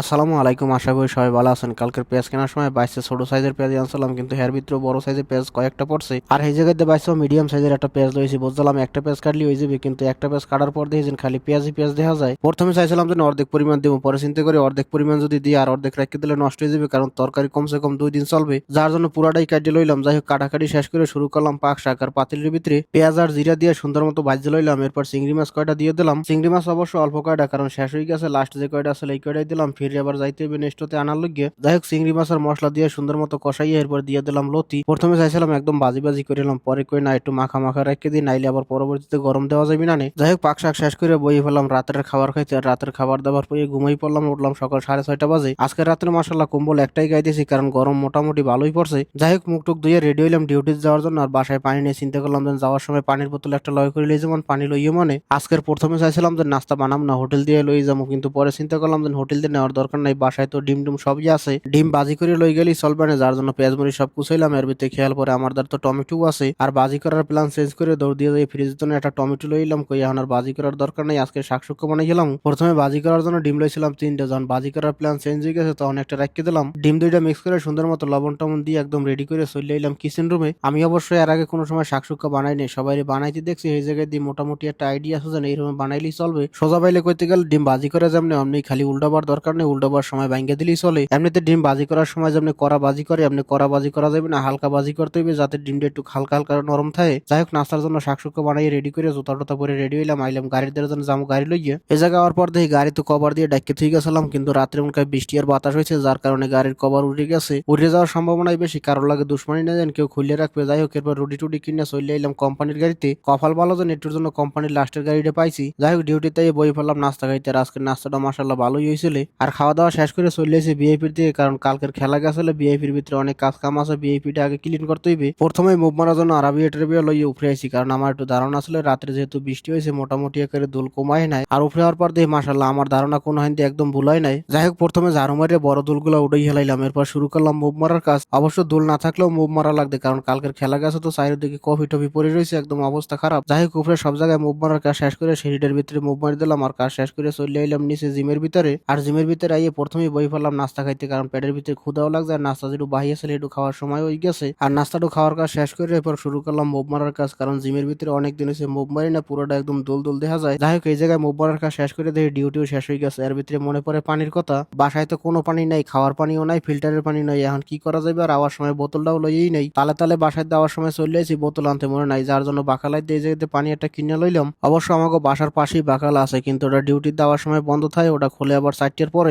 আসসালামু আলাইকুম, আশা করি সবাই ভালো আছেন। কালকের পেঁয়াজ কেনার সময় বাইশে ছোট সাইজের পেঁয়াজ আনছিলাম, কিন্তু এর ভিতরে বড় সাইজের পেঁয়াজ কয়েকটা পড়ছে। আর এই জায়গাতে বাইশে মিডিয়াম সাইজের একটা পেঁয়াজ লইছি, বুঝলাম একটা পেঁয়াজ কাটলি হয়ে যাবে, কিন্তু একটা পেঁয়াজ কাটার পর দেখেছেন খালি পেঁয়াজই পেঁয়াজ দেখা যায়। প্রথমে চাইছিলাম যে অর্ধেক পরিমাণ দেবো, পরে চিন্তা করে অর্ধেক পরিমাণ যদি দিই আর অর্ধেক রেখে দিলে নষ্ট হয়ে যাবে, কারণ তরকারি কমসে কম দুই দিন চলবে। যার জন্য পুরাটাই কাটিয়ে লইলাম, যাই হোক, কাটাকাটি শেষ করে শুরু করলাম পাক শাক আর পাতিলের ভিতরে পেঁয়াজ আর জিরা দিয়ে সুন্দর মতো ভাজতে লইলাম, এরপর চিংড়ি মাছ কয়টা দিয়ে দিলাম। চিংড়ি মাছ অবশ্য অল্প কয়টা, কারণ শেষ হয়ে গেছে লাস্ট যে কয়টা আসলে এই কয়টাই দিলাম ফিরে আবার যাইতে হবে নেক্সটতে আনার লগে যাই হোক চিংড়ি মাছের মশলা দিয়ে সুন্দর মতো কষাই এরপর দিয়ে দিলাম লতি। প্রথমে চাইছিলাম একদম বাজি বাজি করে এলাম পরে কই না, একটু মাখা মাখা রেখে দিই, নাইলে আবার পরবর্তীতে গরম দেওয়া যাবে না। যাই হোক পাক শাক শেষ করে বইয়ে ফেলাম রাতের খাবার খাইতে। আর রাতের খাবার দাবার পেয়ে ঘুমাই পড়লাম, উঠলাম সকাল সাড়ে ছয়টা বাজে। আজকে রাত্রে মাসাল্লাহ কম্বল একটাই গাইতেছি, কারণ গরম মোটামুটি ভালোই পড়ছে। যাই হোক মুখ টুক ধুয়ে রেডি হইলাম ডিউটিতে যাওয়ার জন্য, আর বাসায় পানি নিয়ে চিন্তা করলাম যে যাওয়ার সময় পানির বোতল একটা লয় করে লই যেমন পানি লইয়ে মনে। আজকের প্রথমে চাইছিলাম যে নাস্তা বানাম না, হোটেল দিয়ে লই যাব, কিন্তু পরে চিন্তা করলাম যে হোটেল দিয়ে নেওয়ার দরকার নাই, বাসায় তো ডিম ডিম সবই আছে। ডিম বাজি করে লই গেলেই চলবে না, যার জন্য পেঁয়াজ মরিচ সব কুচাইলাম, এর ভিতরে খেয়াল পরে আমার তো টমেটো আছে। আর বাজি করার প্ল্যান চেঞ্জ করে দৌড় দিয়ে যাই ফ্রিজের জন্য একটা টমেটো লইলাম কই এখন আর বাজি করার দরকার নাই, আজকে শাকসুক্ষ বানাই গেলাম প্রথমে বাজি করার জন্য ডিম লইছিলাম তিনটে, যখন বাজি করার প্ল্যান চেঞ্জ হয়ে গেছে, তখন একটা রাখিয়ে দিলাম। ডিম দুইটা মিক্স করে সুন্দর মতো লবণ টবণ দিয়ে একদম রেডি করে চলে এলাম কিচেন রুমে আমি অবশ্যই এর আগে কোনো সময় শাকসুক্ষ বানাই নাই সবাই বানাইতে দেখছি, এই জায়গায় দিয়ে মোটামুটি একটা আইডিয়া আছে যে এইরকম বানাইলেই চলবে। সোজা বাইলে কইতে গেলে ডিম বাজি করে যেমনি, অমনি খালি উল্টাবার দরকার নেই উল্টাবার সময় ভাঙ্গে দিলেই চলে। এমনিতে ডিম বাজি করার সময় যেমনি কড়া বাজি করে, এমনি কড়া বাজি করা যাবে না, হালকা বাজি করতে হবে যাতে ডিমটা একটু হালকা হালকা নরম থাকে। যাই হোক, নাস্তার জন্য শাকসুক্ষ বানাই রেডি করে, জুতা টুতা পরে রেডি হইলাম, আইলাম গাড়ির দ্বারা জন্য যাব গাড়ি লইয়ে। এ জায়গা হওয়ার পর দেখি গাড়ি তো কভার দিয়ে ডাক্কে থেকে গেছিলাম, কিন্তু রাত্রে মনে বৃষ্টি আর বাতাস হয়েছে, যার কারণে গাড়ির কভার উঠে গেছে। উঠে যাওয়ার সম্ভাবনাই বেশি, কারোর লাগে দুশ্মনী না জান, কেউ খুলে রাখবে। যাই হোক, এরপর রুটি টুটি কিনে চলে এলাম কোম্পানির গাড়িতে। কফাল ভালো যেন একটুর জন্য কোম্পানির লাস্টের গাড়িটা পাইছি। যাই হোক ডিউটিতে বই ফেললাম, নাস্তা খাইতে। আর আজকের নাস্তাটা মাসাল্লাহ ভালোই হয়েছিল। আর খাওয়া দাওয়া শেষ করে চলে এসে বিআইপির দিকে, কারণ কালকের খেলা গেছিল বিআইপির ভিতরে অনেক কাজ কাম আছে বিআইপিটা আগে ক্লিন করতে হইবে প্রথমে মুভ মারার জন্য আরবি এটারবিয়া লইয়ে উফরে আইছি, কারণ আমার একটু ধারণা ছিল রাত্রে যেহেতু বৃষ্টি হয়েছে, মোটামুটি করে দোল কমাই নাই। আর উপরে হওয়ার পর দেখি মাসাল্লাহ আমার ধারণা কোনো হাইতে একদম ভুলাই নাই। যাই হোক, প্রথমে ঝাড়ু মারিয়ে বড় দুলগুলো উঠেই হেলাইলাম। এরপর শুরু করলাম মুভ মারার কাজ। অবশ্য দোল না থাকলেও মুভ মারা লাগবে, কারণ কালকের খেলা গেছে তো চারিদিকে কফি টফি পড়ে রয়েছে, একদম অবস্থা খারাপ। যাই হোক, উফরে সব জায়গায় মুভ মারার কাজ শেষ করে সিঁড়িটার ভিতরে মুভ মারি দিলাম, আর কাজ শেষ করে চলে আইলাম নিচে জিমের ভিতরে। আর জিমের ভিতরে আইয়ে প্রথমেই বই ফেললাম নাস্তা খাইতে, কারণ পেটের ভিতরে ক্ষুদাও লাগছে আর নাস্তা যেটু বাহি আসলে একটু খাওয়ার সময় হয়ে গেছে। আর নাস্তাটু খাওয়ার কাজ শেষ করে এরপর শুরু করলাম মুভ মারার কাজ, কারণ জিমের ভিতরে অনেক দিন হয়েছে মুভ মারি না, পুরোটা একদম দোল দোল দেখা যায়। যাই হোক, এই জায়গায় মুভ মারার কাজ শেষ করে দেখি ডিউটিও শেষ হয়ে গেছে। এর ভিতরে মনে পড়ে পানির কথা, বাসায় তো কোনো পানি নাই, খাওয়ার পানিও নাই ফিল্টারের পানি নাই, এখন কি করা যাবে আর আওয়ার সময় বোতলটাও লইয়েই নেই। তালে তালে বাসায় দেওয়ার সময় চলে আসি, বোতল আনতে মনে নাই, যার জন্য বাকালাই দিয়ে জায়গাতে পানি একটা কিনে লইলাম। অবশ্য আমাকে বাসার পাশেই বাকাল আছে, কিন্তু ওটা ডিউটি দেওয়ার সময় বন্ধ থাকে, ওটা খুলে আবার চারটের পরে